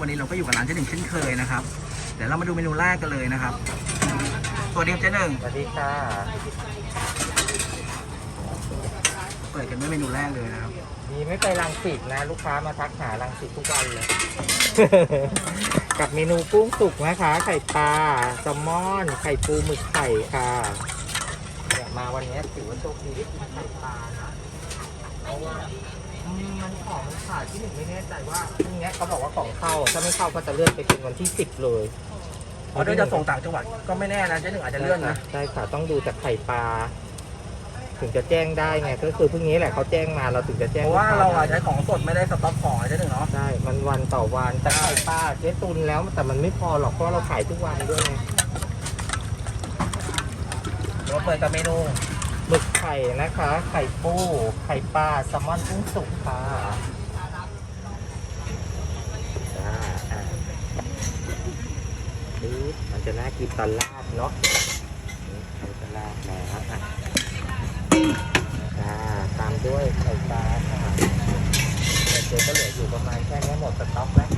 วันนี้เราก็อยู่กับร้านเจ๊หนึ่งเช่นเคยนะครับ เดี๋ยวเรามาดูเมนูแรกกันเลยนะครับตัวเดียวเจ๊หนึ่งสวัสดีค่ะเปิดกันด้วยเมนูแรกเลยนะครับมีไม่ไปรังสิตนะ ลูกค้ามาทักหารังสิตทุกวันเลย กับเมนูกุ้งสุกนะคะ ไข่ปลาแซลมอน ไข่ปูหมึกไข่ค่ะเนี่ยมาวันนี้ถือว่าโชคดีได้กินไข่ปลานะเพราะว่าอืมมันของมันขาดที่หนึ่งไม่แน่ใจว่าพรุ่งนี้เขาบอกว่าของเข้า ถ้าไม่เข้าก็จะเลื่อนไปเป็นวันที่สิบเลยออเดอร์จะส่งต่างจังหวัดก็ไม่แน่นะเจ๊หนึ่งอาจจะเลื่อนนะใช่ค่ะต้องดูจากไข่ปลาถึงจะแจ้งได้ไงก็คือพรุ่งนี้แหละเขาแจ้งมาเราถึงจะแจ้งเพราะว่าลูกค้เราได้อาจจะใช้ของสดไม่ได้สต็อกของอะเจ๊หนึ่งเนาะใช่มันวันต่อวันแต่ไข่ปลาเจ๊ตุนแล้วแต่มันไม่พอหรอกเพราะเราขายทุกวันด้วยไงเดี๋ยวเราเปิดกับเมนูหมึกไข่นะคะ ไข่ปู ไข่ปลาแซลมอนกุ้งสุกค่ะจ้าอะปึ๊บ มันจะน่ากินตอนลาบเนาะนี่มันจะลาบแล้วอะจ้าตามด้วยไข่ปลาค่ะแต่เจ๊ก็เหลืออยู่ประมาณแค่นี้หมดสต็อกแล้ว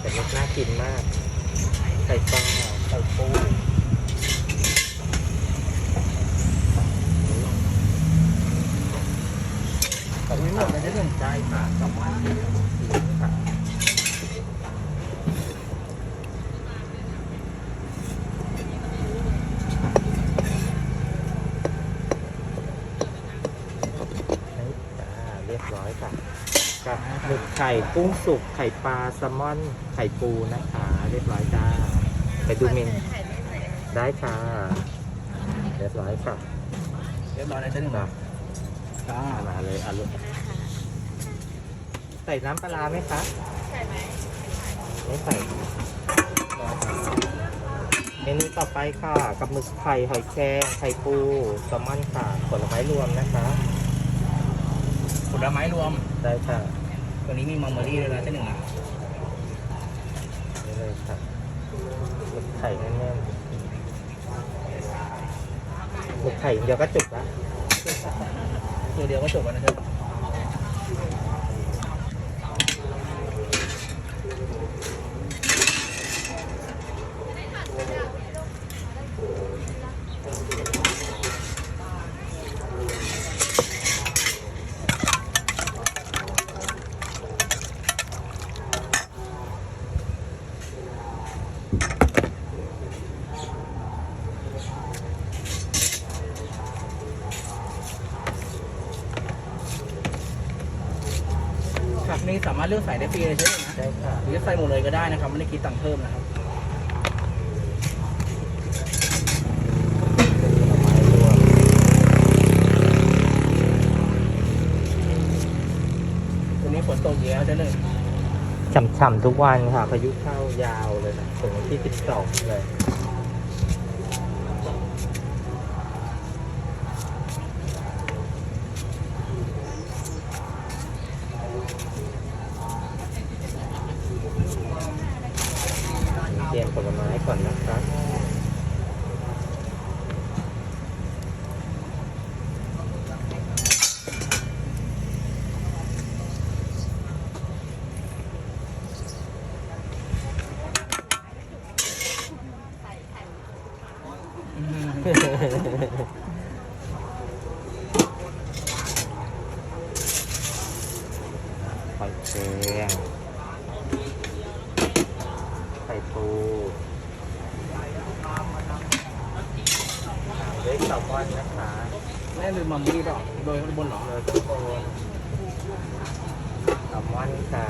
แต่รสน่ากินมากไข่ปลาไข่ปูแต่ไม่หมดนะเจ๊หนึ่งได้ค่ะสองวันค่ะนี่จ้าเรียบร้อยค่ะกับ หมึกไข่กุ้งสุกไข่ปลาแซลมอนไข่ปูนะคะ เรียบร้อยจ้าไปดูเมนได้ค่ะ เรียบร้อยค่ะเรียบร้อยนะเจ๊หนึ่งจ้าจ้ามาเลยอะลูกใส่น้ำปลาร้าไหมคะใช่ไหมไม่ใส่เมนูต่อไปค่ะ กับหมึกไข่หอยแครงไข่ปูแซลมอนค่ะผลไม้รวมนะคะผลไม้รวมได้ค่ะ ตัวนี้มีมังเมอรี่ด้วยนะเจ๊หนึ่งนะนี่เลยค่ะหมึกไข่แน่นๆหมึกไข่อย่างเดียวก็จุกละตัวเดียวก็จบแล้วนะเจ๊ผัก นี้สามารถเลือกใส่ได้ฟรีเลยใช่ไหมนะได้ค่ะหรือจะใส่หมดเลยก็ได้นะครับไม่ได้คิดตังค์เพิ่มนะครับผลไม้รวมตัวนี้ฝนตกเยอะเจ๊หนึ่งฉ่ำๆทุกวันค่ะพายุเข้ายาวเลยนะถึงวันที่ 12 เลย เตรียมผลไม้ก่อนนะครับ หอยแครงไข่ปูตามด้วยแซลมอนนะคะแม่ลืมมัมมี่เปล่าโดยข้างบนเหรอเลยทุกคนแซลมอนค่ะ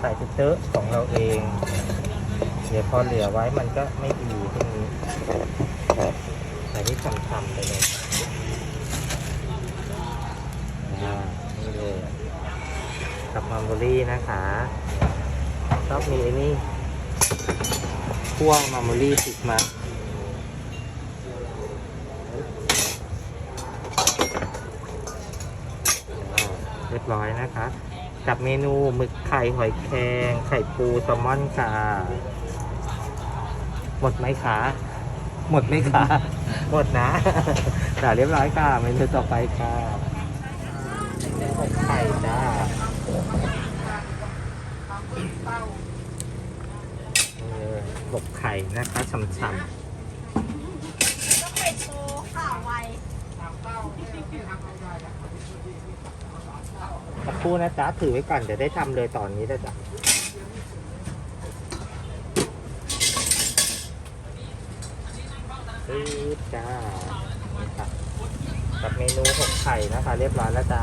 ใส่เตอะๆของเราเอง เดี๋ยวพอเหลือไว้มันก็ไม่ดีทีนี้ใส่ที่ฉ่ำๆไปเลยนี่เลยกับมัมเบอรี่นะคะชอบมีไอ้นี่พ่วงมัมเบอรี่ติดมาเรียบร้อยนะคะ กับเมนูหมึกไข่หอยแครงไข่ปูแซลมอนค่ะ หมดไหมคะหมดไหมคะหมดนะแต่เรียบร้อยค่ะเมนูต่อไปค่ะไข่จ้าเออหลบไข่นะคะช่ำต้องเป็ดโตข่าวไวๆสักครู่นะจ๊ะถือไว้ก่อนเดี๋ยวได้ทำเลยตอนนี้นะจ๊ะ ปึ๊บจ้านี่ค่ะกับเมนูหกไข่นะคะ เรียบร้อยแล้วจ้า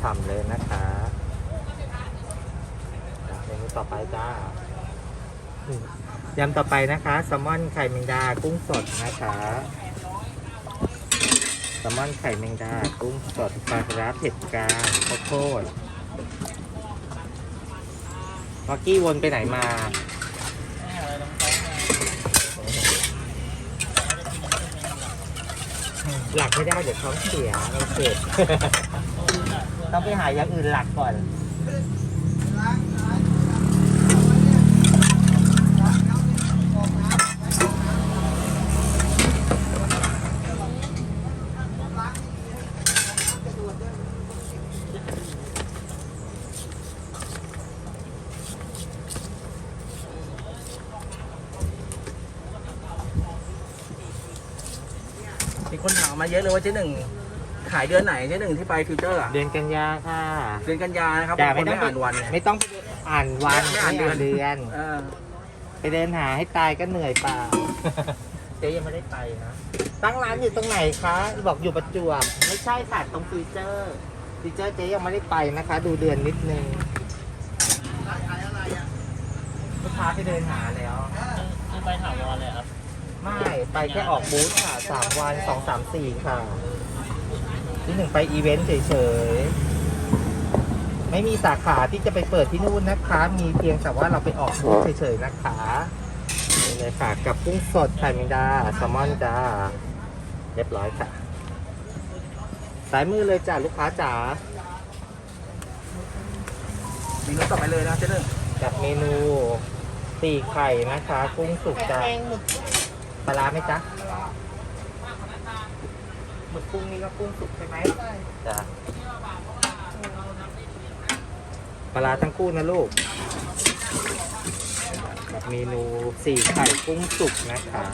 ฉ่ำๆเลยนะคะเมนูต่อไปจ้ายำต่อไปนะคะแซลมอนไข่แมงดากุ้งสดนะคะแซลมอนไข่แมงดากุ้งสดปลาร้าเผ็ดกลางข้าวโพดเมื่อกี้วนไปไหนมา หลักไม่ได้เดี๋ยวท้องเสียเราเคต้องไปหาอย่างอื่นหลักก่อน มี คนถามมาเยอะเลยว่าเจ๊หนึ่งขายเดือนไหนเจ๊หนึ่งที่ไปฟิวเจอร์อะเดือนกันยาค่ะเดือนกันยานะครับแต่บางคไม่นต้องไม่อ่านวันเนี่ย ไม่ต้องอ่านวันไม่อ่านเดือนเดือนเออไปเดินหาให้ตายก็เหนื่อยเปล่า เจ๊ยังไม่ได้ไปนะตั้งร้านอยู่ตรงไหนคะบอกอยู่ประจวบไม่ใช่ค่ะตรงฟีเจอร์ฟีเจอร์เจ๊ยังไม่ได้ไปนะคะ ดูเดือนนิดนึงลูกค้าไปเดินหาแล้ว คือไปถามวอนเลยครับ ไม่ไปแค่ออกบูธค่ะสามวันสองสามสี่ค่ะที่หนึ่งไปอีเวนต์เฉยๆ ไม่มีสาขาที่จะไปเปิดที่นู่นนะคะ มีเพียงแต่ว่าเราไปออกบูธเฉยๆนะคะนี่เลยค่ะกับกุ้งสดไข่แมงดาแซลมอนจ้าเรียบร้อยค่ะสายมือเลยจ้าลูกค้าจ๋าเมนูต่อไปเลยนะเจ๊หนึ่งกับเมนูตีไข่นะคะ กุ้งสุกจ้า แพงหมึก ปลาร้าไหมจ๊ะหมึกกุ้งนี่ก็กุ้งสุกใช่ไหมจ้ะปลาร้าทั้งคู่นะลูกกับเมนูสี่ไข่กุ้งสุกนะคะ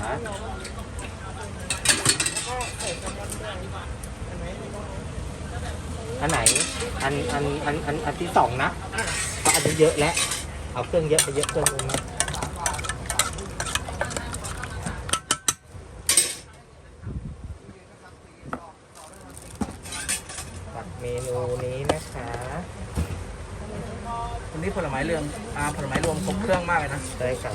อันไหน อันอันอันอันอันที่สองนะเพราะอันนี้เยอะแล้ว เอาเครื่องเยอะไปเยอะเครื่องนึงนะ กับเมนูนี้นะคะ วันนี้ผลไม้เรืองอ่าผลไม้รวมครบเครื่องมากเลยนะได้ครับ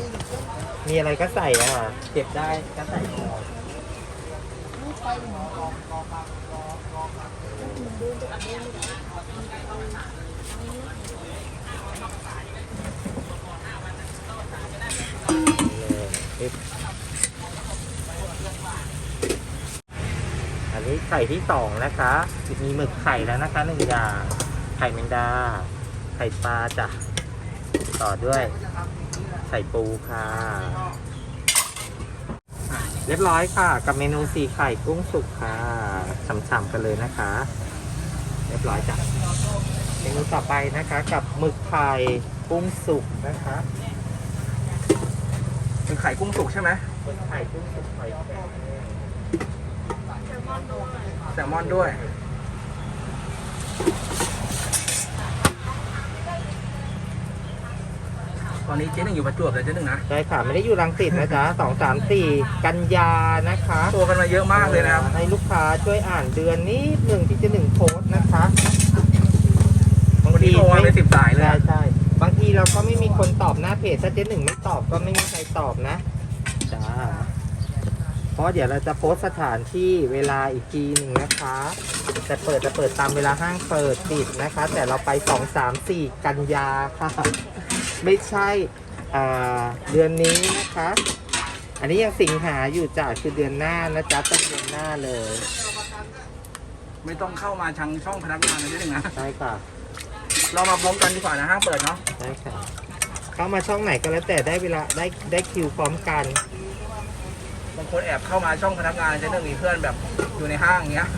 มีอะไรก็ใส่อะเก็บได้ก็ใส่หมดเลยอันนี้ไข่ที่สองนะคะมีหมึกไข่แล้วนะคะหนึ่งอย่างไข่แมงดา ไข่ปลาจ้ะต่อด้วย ไข่ปูค่ะอะ เรียบร้อยค่ะ กับเมนูสีไข่กุ้งสุกค่ะฉ่ำๆกันเลยนะคะ เรียบร้อยจ้ะเมนูต่อไปนะคะ กับหมึกไข่กุ้งสุกนะคะเป็นไข่กุ้งสุกใช่ไหมหมึกไข่กุ้งสุกหอยแครงแซลมอนด้วย ตอนนี้เจ๊หนึ่งอยู่ประจวบเลยเจ๊หนึ่งนะใช่ค่ะไม่ได้อยู่รังสิตนะจ๊ะสองสามสี่กันยานะคะตัวกันมาเยอะมากเลยนะครับให้ลูกค้าช่วยอ่านเดือนนิดหนึ่งที่จะหนึ่งโพสต์นะคะวันนี้โทรมาเป็นสิบสายเลยใช่อะใช่บางทีเราก็ไม่มีคนตอบหน้าเพจถ้าเจ๊หนึ่งไม่ตอบก็ไม่มีใครตอบนะจ้าเพราะเดี๋ยวเราจะโพสต์สถานที่เวลาอีกทีหนึ่งนะคะ แต่เปิดจะเปิดตามเวลาห้างเปิดปิดนะคะ แต่เราไปสองสามสี่กันยาค่ะ ไม่ใช่อ่าเดือนนี้นะคะ อันนี้ยังสิงหาอยู่จ้ะคือเดือนหน้านะจ๊ะต้นเดือนหน้าเลย ไม่ต้องเข้ามาทางช่องพนักงานนะเจ๊หนึ่งนะ ใช่ค่ะ เรามาพร้อมกันดีกว่านะห้างเปิดเนาะ ใช่ค่ะ เข้ามาช่องไหนก็แล้วแต่ได้เวลาได้ได้คิวพร้อมกัน บางคนแอบเข้ามาช่องพนักงานเจ๊หนึ่งมีเพื่อนแบบอยู่ในห้างอย่างเงี้ยง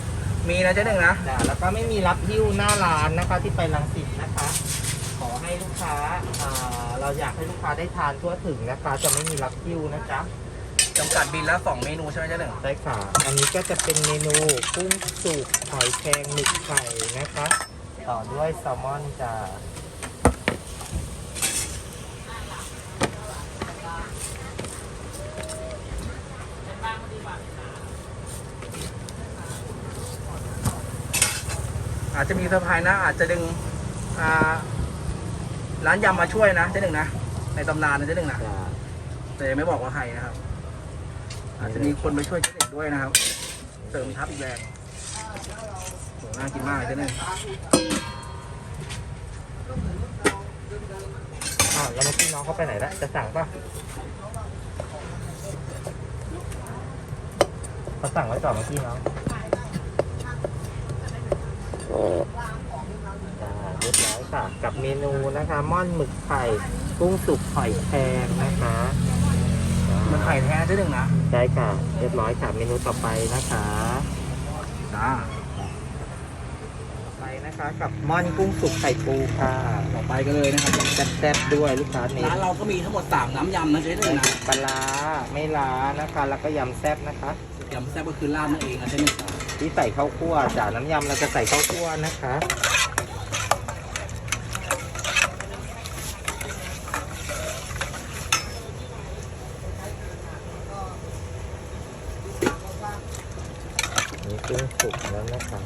มีนะเจ๊หนึ่งนะจ้ะแล้วก็ไม่มีรับหิ้วหน้าร้านนะคะที่ไปรังสิตนะคะขอ ให้ลูกค้าอ่าเราอยากให้ลูกค้าได้ทานทั่วถึงนะคะ จะไม่มีรับหิ้วนะจ๊ะจำกัดบินละสองเมนูใช่ไหมเจ๊หนึ่ง ได้ค่ะ อันนี้ก็จะเป็นเมนูกุ้งสุกหอยแครงหมึกไข่นะคะ ต่อด้วยแซลมอนจ้ะอาจจะมีเซอร์ไพรส์นะ อาจจะดึง อ่า ร้านยำมาช่วยนะเจ๊หนึ่งนะในตำนานนะเจ๊หนึ่งนะจ้ะแต่ยังไม่บอกว่าใครนะครับ อาจจะมีคนไปช่วยเจ๊หนึ่งด้วยนะครับ เสริมทัพอีกแรงโหน่ากินมากเลยเจ๊หนึ่งอ้าวแล้วเมื่อกี้น้องเขาไปไหนละจะสั่งป่ะเขาสั่งไว้ก่อนเมื่อกี้น้องจ้า เรียบร้อยค่ะ กับเมนูนะคะม่อนหมึกไข่กุ้งสุกหอยแครงนะคะมันไข่แท้เจ๊หนึ่งนะได้ค่ะ เรียบร้อยค่ะเมนูต่อไปนะคะจ้าไปนะคะกับม่อนกุ้งสุกไข่ปูค่ะต่อไปกันเลยนะครับแซ่บๆด้วยลูกค้าเน้นร้านเราก็มีทั้งหมดสามน้ำยำนะเจ๊หนึ่งนะปลาร้าไม่ล้านะคะ แล้วก็ยำแซ่บนะคะยำแซ่บก็คือลาบนั่นเองนะเจ๊หนึ่งที่ใส่ข้าวคั่วจ้าน้ำยำเราจะใส่ข้าวคั่วนะคะ กุ้งสุกแล้วนะคะ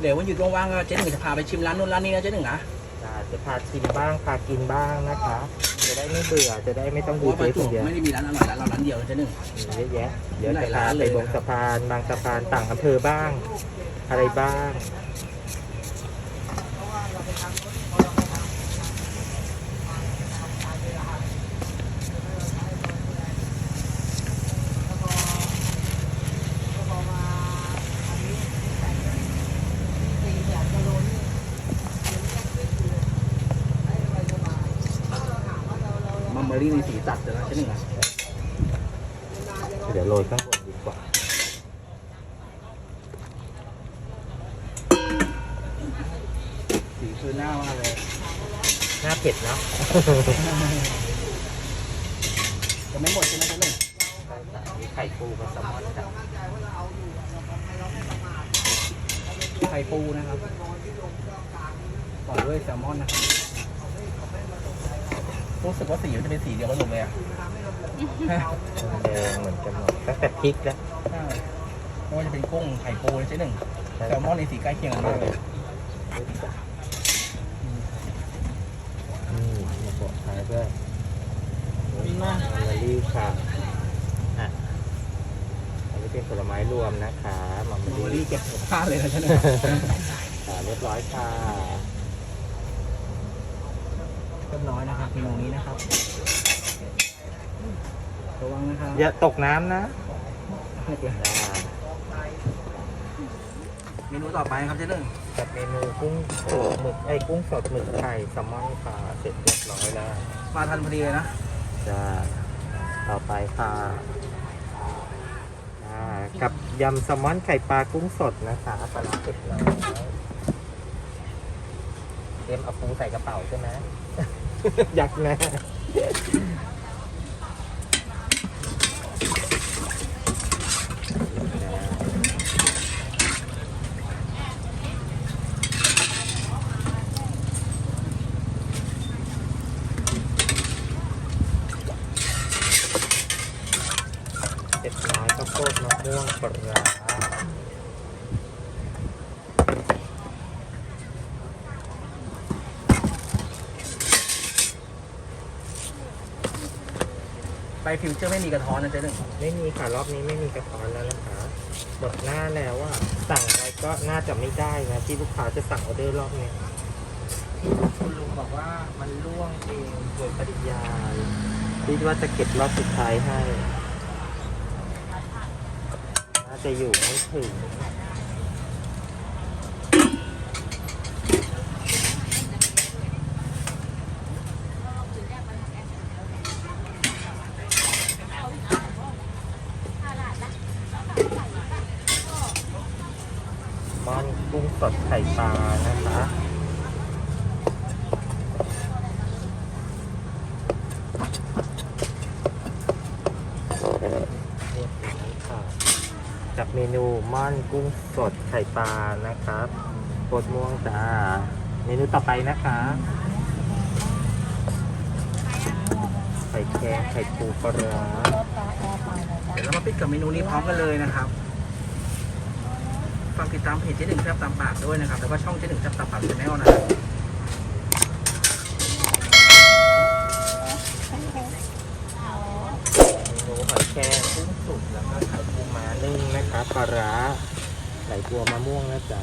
เดี๋ยววันหยุดว่างๆก็เจ๊หนึ่งจะพาไปชิมร้านนู้นร้านนี้นะเจ๊หนึ่งนะจ้าจะพาชิมบ้างพากินบ้างนะคะ จะได้ไม่เบื่อจะได้ไม่ต้องเพดูราะว่าปเจ๊ระจควบนเดียวไม่ได้มีร้านอร่อยร้านเราร้านเดียวนะเจ๊หนึ่ง มีเยอะแยะเดี๋ยวหลาจะยพาร้านไปเลยบงนะครับ สะพานบางสะพานต่างอำเภอบ้าง อะไรบ้าง มัมเบอรี่ในสีจัดเลยนะเจ๊หนึ่งนะ เดี๋ยวโรยข้างบนดีกว่า สีคือหน้ามากเลย หน้าเผ็ดเนาะจะไม่หมดใช่ไหมเจ๊หนึ่งมีไข่ปูกับแซลมอนจ้ะไข่ปูนะครับต่อด้วยแซลมอนนะครับรู้สึกว่าสีมันจะเป็นสีเดียวกันหมดเลยอะแดงเหมือนกันหมดตั้งแต่พริกแล้วใช่ไม่ว่าจะเป็นกุ้งไข่ปูเลยเจ๊หนึ่งแซลมอนในสีใกล้เคียงกันมากเลย อืมมา บอกท้ายด้วยดีมากมารี่ค่ะอะอันนี้เป็นผลไม้รวมนะคะมัมมัมเบอมารี่รี่เก็บหัวผ้าเลยนะเจ๊หนึ่งอ่าเรียบร้อยค่ะเรียบร้อยนะครับเมนูนี้นะครับระวังนะครับอย่าตกน้ำนะไม่เป็นไรอ่าเมนูต่อไปครับเจ๊หนึ่ง กับเมนูกุ้งสดหมึกไอ้ยกุ้งสดหมึกไข่แซลมอนค่ะเสร็จเรียบร้อยแล้วมาทันพอดีเลยนะจ้าต่อไปค่ะอ่ากับยำแซลมอนไข่ปลากุ้งสดนะคะปลาร้าเผ็ดน้อยเตรียมเอาปูใส่กระเป๋าใช่ไหม ยักษ์นะเจ็ดน้อยข้าวโพดมะม่วงปลาร้า ไปฟิวเจอร์ไม่มีกระท้อนนะเจ๊หนึ่งไม่มีค่ะรอบนี้ไม่มีกระท้อนแล้วนะคะหมดหน้าแล้วอะสั่งอะไรก็น่าจะไม่ได้นะที่ลูกค้าจะสั่งออเดอร์รอบนี้คุณลุงบอกว่ามันล่วงเองโดยปริยายคิดว่าจะเก็บรอบสุดท้ายให้น่าจะอยู่ไม่ถึง มอนกุ้ง สดไข่ปลานะคะเรียบร้อยค่ะกับเมนูม่อนกุ้งสดไข่ปลานะครับโคตรม่วงจ้า เมนูต่อไปนะคะ ไข่แกงไข่ปูปลาร้าเดี๋ยวเรามาปิดกับเมนูนี้พร้อมกันเลยนะครับ ฝากติดตามเพจเจ๊หนึ่งแซ่บตามปากด้วยนะครับ แล้วก็ช่องเจ๊หนึ่งแซ่บตามปากชาแนลนะครับเมนูหอยแครงกุ้งสุกแล้วก็ไข่ปูม้านึ่งนะคะปลาร้าไหลบัวมะม่วงนะจ๊ะ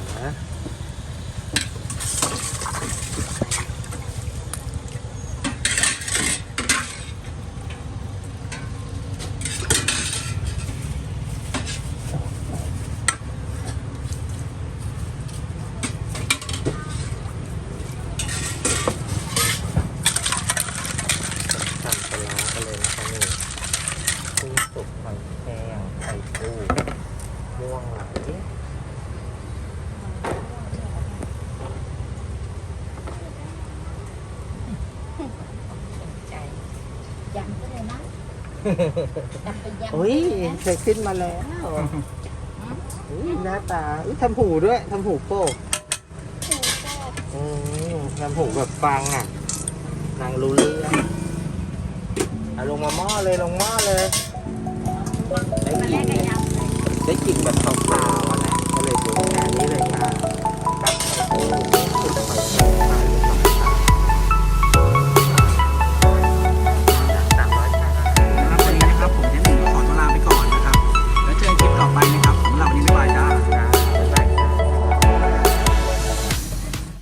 ทำปลาร้ากันเลยนะคะนี่กุ้งสุกหอยแครงไข่ปูม่วงไหล ใจยำก็เลยนะยำเป็นยำ อุ้ยเคยขึ้นมาแล้วอุ้ยหน้าตาอุ้ยทำหูด้วยทำหูโป๊กอืมทำหูแบบฟังอะนางรู้เรื่องเอาลงมาหม้อเลยลงหม้อเลยได้มันกแรลิ่กนก็ยำเลยได้กลิ่นแบบขาวๆอะนะก็เลยดูงานนี้เลยค่ะตักไข่ปูสุกหอยแครง